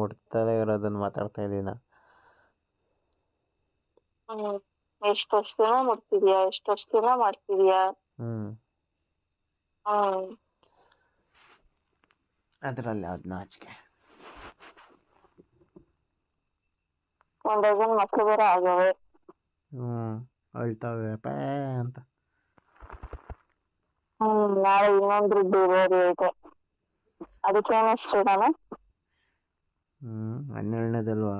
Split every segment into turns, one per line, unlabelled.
ಮುಟ್ತಲೇ ಇರೋದನ್ನ ಮಾತಾಡ್ತಾ ಇದ್ದೀನ?
ಹ್ಮ್ ಎಷ್ಟೊಷ್ಟು ದಿನ ಮುಟ್ತಿದ್ಯಾ? ಎಷ್ಟೊಷ್ಟು ದಿನ ಮಾಡ್ತಿದ್ಯಾ?
ಹ್ಮ್.
ಹ್ಮ್.
ಅದ್ರಲ್ಲಿ ಯಾವ್ದು ನಾಚಿಕೆ
ಒಂದ್ ಡಜನ್ ಮಕ್ಳು ಬೇರೆ ಆಗವೆ
ಹ್ಮ್ ಅಳ್ತಾವೆ ಪೇ ಅಂತ.
ಹ್ಮ್ ನಾಳೆ ಇನ್ನೊಂದು ಬೇರೆ ಐತೆ ಅದಕ್ಕೇನು ಇಡೋಣ
ಹ್ಮ್ ಹನ್ನೆರಡನೇದಲ್ವಾ?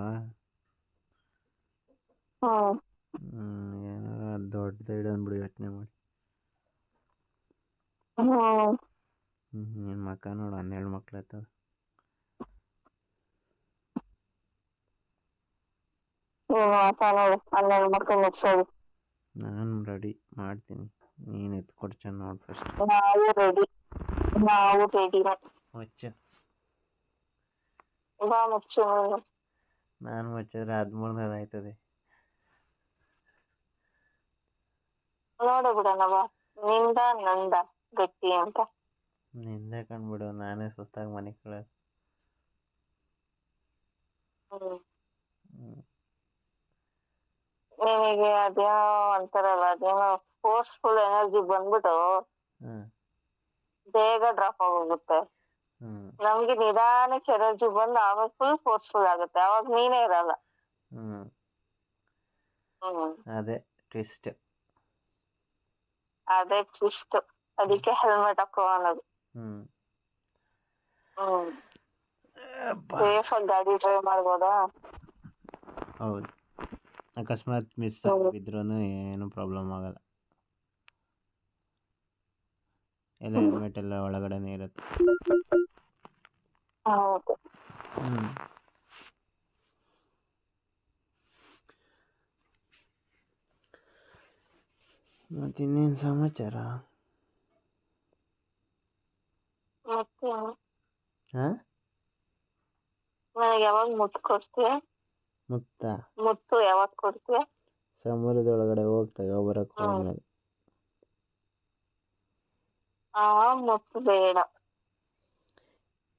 ಹ್ಮ್
ಹ್ಮ್ ಏನಾರ ದೊಡ್ಡದ ಇಡೋನ್ ಬಿಡು ಯೋಚನೆ ಮಾಡಿ.
ಹ್ಮ್
ಹ್ಮ್ ನಿನ್ ಮಕ್ಕ ನೋಡು ಹನ್ನೆರಡು ಮಕ್ಳು ಆಯ್ತವ
ಏನು ಆತ ನೋಡು ಹನ್ನೆರಡು ಮಕ್ಳು ಮುಗ್ಸೋದು.
ನಾನು ರೆಡಿ ಮಾಡ್ತೀನಿ. ನೀನು ಎತ್ಕೊಡ್ಚ ನೋಡಿ ಫಸ್ಟ್
ನಾವು ರೆಡಿ ನಾವು
ಮುಚ್ಚು
ಬಾ ಮುಚ್ಚು ನೀನು
ಮುಚ್ಚಿದ್ರೆ ಹದಿಮೂರನೇದು ಆಯ್ತದೆ.
ನೋಡು ಬಿಡೋಣ ಬಾ ನಿಂದ ನಂದ ಗಟ್ಟಿ ಅಂತ.
ನಿಂದೆ ಕಂಡ್ಬಿಡು ನಾನೇ ಸುಸ್ತಾಗಿ ಮನೆ ಕಳೋದು.
ನಿನಗೆ ಅದೇನೋ ಅಂತಾರಲ್ಲ ಅದೇನೋ ಫೋರ್ಸ್ಫುಲ್ ಎನರ್ಜಿ ಬಂದ್ಬಿಟ್ಟು ಬೇಗ ಡ್ರಾಪ್ ಆಗೋಗುತ್ತೆ. ನಮ್ಗೆ ನಿಧಾನಕ್ಕೆ ಎನರ್ಜಿ ಬಂದು ಆವಾಗ ಫುಲ್ ಫೋರ್ಸ್ಫುಲ್ ಆಗುತ್ತೆ. ಅವಾಗ ನೀನೇ ಇರಲ್ಲ.
ಹ್ಮ್. ಅದೇ ಟ್ವಿಸ್ಟ್
ಅದೇ ಟ್ವಿಸ್ಟ್ ಅದಕ್ಕೆ ಹೆಲ್ಮೆಟ್ ಹಾಕೋ ಅನ್ನೋದು.
ಹ್ಮ್.
ಸೇಫ್ ಆಗಿ ಗಾಡಿ ಡ್ರೈವ್ ಮಾಡ್ಬೋದಾ?
ಹೌದು. ಅಕಸ್ಮಾತ್ ಮಿಸ್ ಆಗಿದ್ರು ಏನು ಪ್ರಾಬ್ಲಮ್ ಆಗಲ್ಲ. ಎಲ್ಲ ಹೆಲ್ಮೆಟ್ ಎಲ್ಲ ಒಳಗಡೆನೇ ಇರುತ್ತೆ.
ಹೌದು.
ಹ್ಮ್. ಮತ್ತೆ ಇನ್ನೇನು ಸಮಾಚಾರ?
ನನಗೆ ಯಾವಾಗ ಮುತ್ತು ಕೊಡ್ತೀಯ?
ಮುತ್ತ?
ಮುತ್ತು ಯಾವಾಗ ಕೊಡ್ತೀಯ?
ಸಮುದ್ರದೊಳಗಡೆ ಹೋಗಿ ತಗೊಬರಕ್
ಹ್ಮ್. ಆ ಮುತ್ತು ಬೇಡ.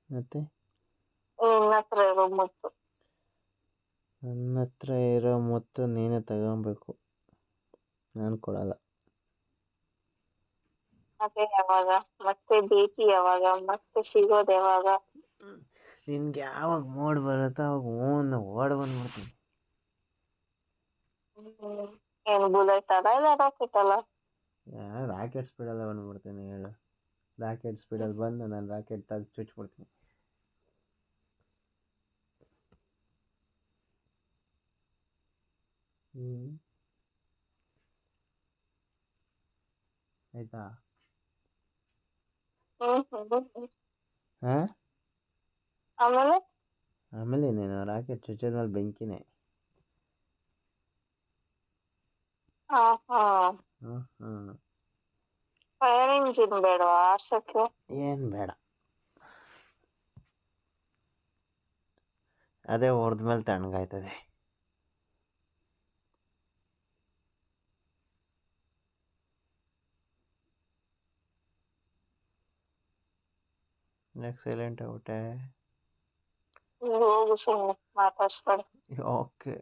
ಮತ್ತೆ?
ನಿನ್ನ ಹತ್ರ ಇರೋ ಮುತ್ತು.
ನನ್ನ ಹತ್ರ ಇರೋ ಮುತ್ತು ನೀನೇ ತಗೊಬೇಕು. ನಾನು ಕೊಡಲ್ಲ.
ಮತ್ತೆ ಯಾವಾಗ? ಮತ್ತೆ ಭೇಟಿ ಯಾವಾಗ? ಮತ್ತೆ ಸಿಗೋದು ಯಾವಾಗ?
ನಿನ್ಗೆ ಯಾವಾಗ ಮೋಡ್ ಬರುತ್ತೆ ಅವಾಗ ಓನ್ ಓಡ್ ಬಂದ್ಬಿಡ್ತೀನಿ.
ಹ್ಮ್. ಏನು ಬುಲೆಟ್ ಅಲ್ಲ ಇಲ್ಲ ರಾಕೆಟ್ ಅಲ್ಲ?
ರಾಕೆಟ್ ಸ್ಪೀಡಲ್ಲೇ ಬಂದ್ಬಿಡ್ತೀನಿ ಹೇಳು. ರಾಕೆಟ್ ಸ್ಪೀಡಲ್ಲಿ ಬಂದು ನಾನು ರಾಕೆಟ್ ತೆಗ್ದು ಚುಚ್ಬಿಡ್ತೀನಿ. ಆಯ್ತಾ
ಹ್ಮ್. ಹ್ಮ್ ಹ್ಮ್. ಹ್ಮ್. ಆಮೇಲೆ?
ಆಮೇಲೆ ನೀನು ರಾಕೆಟ್ ಚುಚ್ಚಿದ್ಮೇಲೆ ಬೆಂಕಿನೇ.
ಹಾ ಹಾ.
ಹ್ಞೂ ಹ್ಞೂ
ಫೈರ್ ಇಂಜಿನ್ ಬೇಡವಾ ಆರ್ಸಕ್ಕೆ
ಏನು ಬೇಡ. ಅದೇ ಹೊಡೆದ್ಮೇಲೆ ತಣ್ಣಗಾಯ್ತದೆ. an excellent hotel.
You go soon,
my passport. Okay.